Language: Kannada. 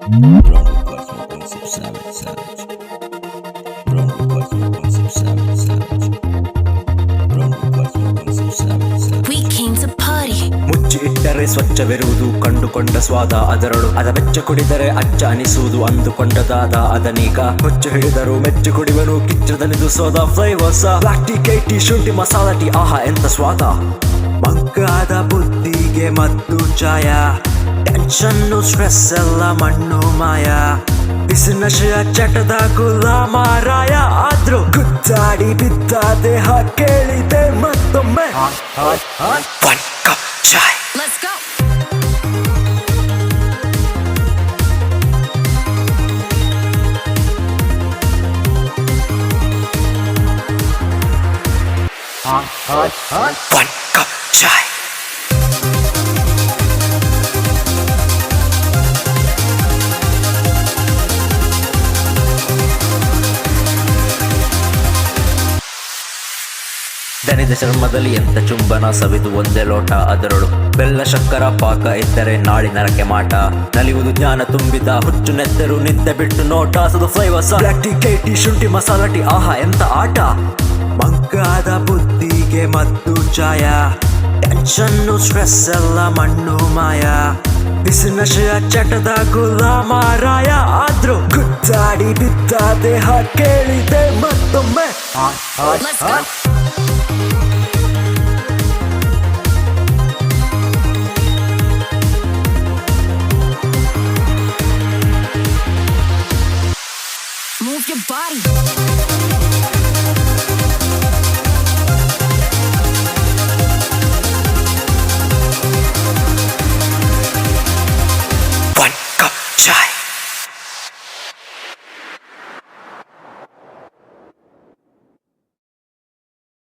ಮುಚ್ಚಿ ಇಟ್ಟರೆ ಸ್ವಚ್ಛವಿರುವುದು, ಕಂಡುಕೊಂಡ ಸ್ವಾದ ಅದರಳು. ಅದ ಬೆಚ್ಚ ಕುಡಿದರೆ ಅಚ್ಚ ಅನಿಸುವುದು ಅಂದುಕೊಂಡದಾದ ಅದನೀಗ. ಹುಚ್ಚು ಹಿಡಿದರು ಮೆಚ್ಚು ಕುಡಿವನು ಕಿಚ್ಚದನಿದು ಸೋದ ಫ್ಲೈವರ್ಸ ಬ್ಲಾಕ್ ಟೀ ಕೈ ಟೀ ಶುಂಠಿ, ಮಸಾಲಾ ಟೀ ಆಹಾ, ಎಂತ ಸ್ವಾದ. ಮಗ್ಗಾದ ಬುದ್ಧಿಗೆ ಮತ್ತು ಚಾಯ ಟೆನ್ಷನ್ನು ಸ್ಟ್ರೆಸ್ ಎಲ್ಲ ಮಣ್ಣು ಮಾಯ ಬಿಸಿನಶೆಯ ಚಟದ ಗುಲಾಮಾರಾಯ ಆದ್ರೂ ಗುದ್ದಾಡಿ ಬಿದ್ದ ದೇಹ ಕೇಳಿದೆ ಮತ್ತೊಮ್ಮೆ One cup chai. Let's go. One cup chai. ದನಿದ ಚರ್ಮದಲ್ಲಿ ಎಂತ ಚುಂಬನ ಸವಿದು ಒಂದೇ ಲೋಟ ಅದರಳು. ಬೆಲ್ಲ ಶಕ್ಕರ ಪಾಕ ಇದ್ದರೆ ನಾಳಿ ನರಕೆ ಮಾಟ. ನಲಿಯುವುದು ಜ್ಞಾನ ತುಂಬಿದ ಹುಚ್ಚು ನೆತ್ತರು ನಿದ್ದೆ ಬಿಟ್ಟು ನೋಟ, ಸದು ಫ್ಲೈವಸ ಟಿ ಟೀ ಕೈ ಶುಂಠಿ, ಮಸಾಲ ಟೀ ಆಹಾ, ಎಂತ ಆಟ? ಮಂಕಾದ ಬುದ್ಧಿಗೆ ಮತ್ತು ಚಾಯ ಟೆನ್ಷನ್ನು ಸ್ಟ್ರೆಸ್ ಎಲ್ಲ ಮಣ್ಣು ಮಾಯ. ಬಿಸಿನಶೆಯ ಚಟದ ಗುಲಾಮಾರಾಯ ಆದ್ರೂ ಗುದ್ದಾಡಿ ಬಿದ್ದ ದೇಹ ಕೇಳಿದೆ ಮತ್ತೊಮ್ಮೆ.